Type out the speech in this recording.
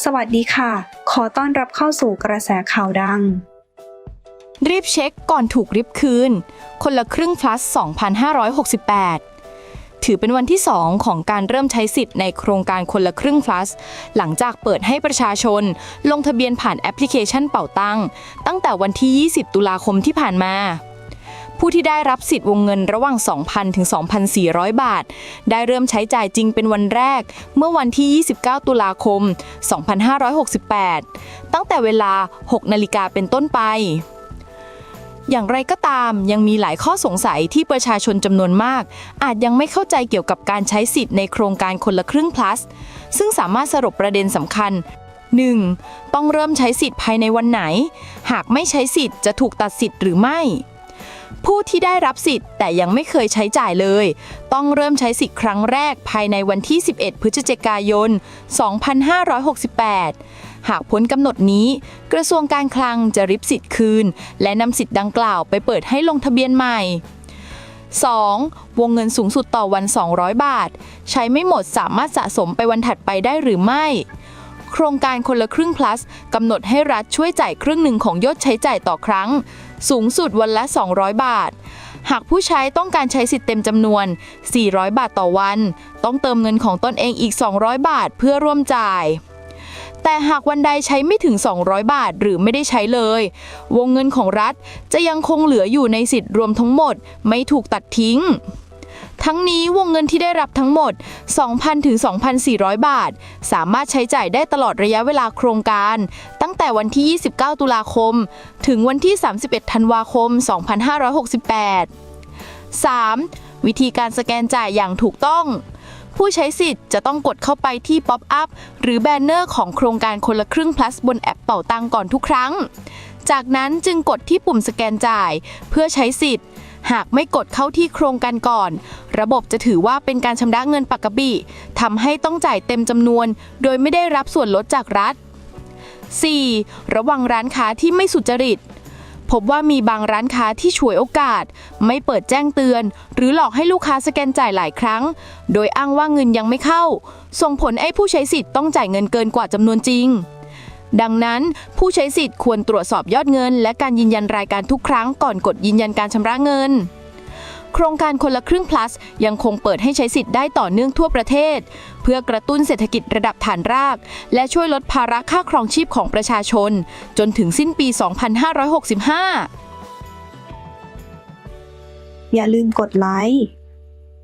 สวัสดีค่ะ ขอต้อนรับเข้าสู่กระแสข่าวดัง รีบเช็คก่อนถูกริบคืน คนละครึ่ง plus 2,568 ถือเป็นวันที่ 2 ของการเริ่มใช้สิทธิ์ในโครงการคนละครึ่ง plus หลังจากเปิดให้ประชาชน ลงทะเบียนผ่านแอปพลิเคชันเป่าตังตั้งแต่วันที่ 20 ตุลาคมที่ผ่านมา ผู้ที่ได้รับสิทธิ์วงเงินระหว่าง 2,000 ถึง 2,400 บาท ได้เริ่มใช้จ่ายจริงเป็นวันแรก เมื่อวันที่ 29 ตุลาคม 2568 ตั้งแต่เวลา 6 นาฬิกาเป็นต้นไปอย่างไรก็ตามยังมีหลายข้อสงสัยที่ประชาชนจำนวนมาก อาจยังไม่เข้าใจเกี่ยวกับการใช้สิทธิ์ในโครงการคนละครึ่ง plus ซึ่งสามารถสรุปประเด็นสำคัญ 1. ต้องเริ่มใช้สิทธิ์ภายในวันไหน หากไม่ใช้สิทธิ์จะถูกตัดสิทธิ์หรือไม่ ผู้ที่ได้รับสิทธิ์แต่ยังไม่เคยใช้จ่ายเลย ต้องเริ่มใช้สิทธิ์ครั้งแรกภายในวันที่ 11 พฤศจิกายน 2568 หากพ้นกำหนดนี้ กระทรวงการคลังจะริบสิทธิ์คืน และนำสิทธิ์ดังกล่าวไปเปิดให้ลงทะเบียนใหม่ 2. วงเงินสูงสุดต่อวัน 200 บาท ใช้ไม่หมดสามารถสะสมไปวันถัดไปได้หรือไม่ โครงการคนละครึ่ง plus กำหนดให้รัฐช่วยจ่ายครึ่งหนึ่งของยอดใช้จ่ายต่อครั้ง สูงสุดวันละ 200 บาท หากผู้ใช้ต้องการใช้สิทธิ์เต็มจำนวน 400 บาทต่อวัน ต้องเติมเงินของตนเองอีก 200 บาทเพื่อร่วมจ่ายแต่หากวันใดใช้ไม่ถึง 200 บาทหรือไม่ได้ใช้เลย วงเงินของรัฐจะยังคงเหลืออยู่ในสิทธิ์รวมทั้งหมด ไม่ถูกตัดทิ้ง ทั้งนี้วงเงินที่ได้รับทั้งหมด 2,000 ถึง 2,400 บาท สามารถใช้จ่ายได้ตลอดระยะเวลาโครงการ ตั้งแต่วันที่ 29 ตุลาคม ถึงวันที่ 31 ธันวาคม 2568 3. วิธีการสแกนจ่ายอย่างถูกต้องผู้ใช้สิทธิ์จะต้องกดเข้าไปที่ป๊อปอัพหรือแบนเนอร์ของโครงการคนละครึ่ง plus บนแอปเป่าตังก่อนทุกครั้ง จากนั้นจึงกดที่ปุ่มสแกนจ่าย เพื่อใช้สิทธิ์ หากไม่กดเข้าที่โครงการก่อน ระบบจะถือว่าเป็นการชำระเงินปกติทำให้ต้องจ่ายเต็มจำนวน โดยไม่ได้รับส่วนลดจากรัฐ 4. ระวังร้านค้าที่ไม่สุจริต พบว่ามีบางร้านค้าที่ฉวยโอกาส ไม่เปิดแจ้งเตือน หรือหลอกให้ลูกค้าสแกนจ่ายหลายครั้ง โดยอ้างว่าเงินยังไม่เข้า ส่งผลให้ผู้ใช้สิทธิ์ต้องจ่ายเงินเกินกว่าจำนวนจริง ดังนั้น ผู้ใช้สิทธิ์ควรตรวจสอบยอดเงิน และการยืนยันรายการทุกครั้งก่อนกดยืนยันการชำระเงิน โครงการคนละครึ่ง plus ยังคงเปิดให้ใช้สิทธิ์ได้ต่อเนื่องทั่วประเทศ เพื่อกระตุ้นเศรษฐกิจระดับฐานราก และช่วยลดภาระค่าครองชีพของประชาชน จนถึงสิ้นปี 2565 อย่าลืมกดไลค์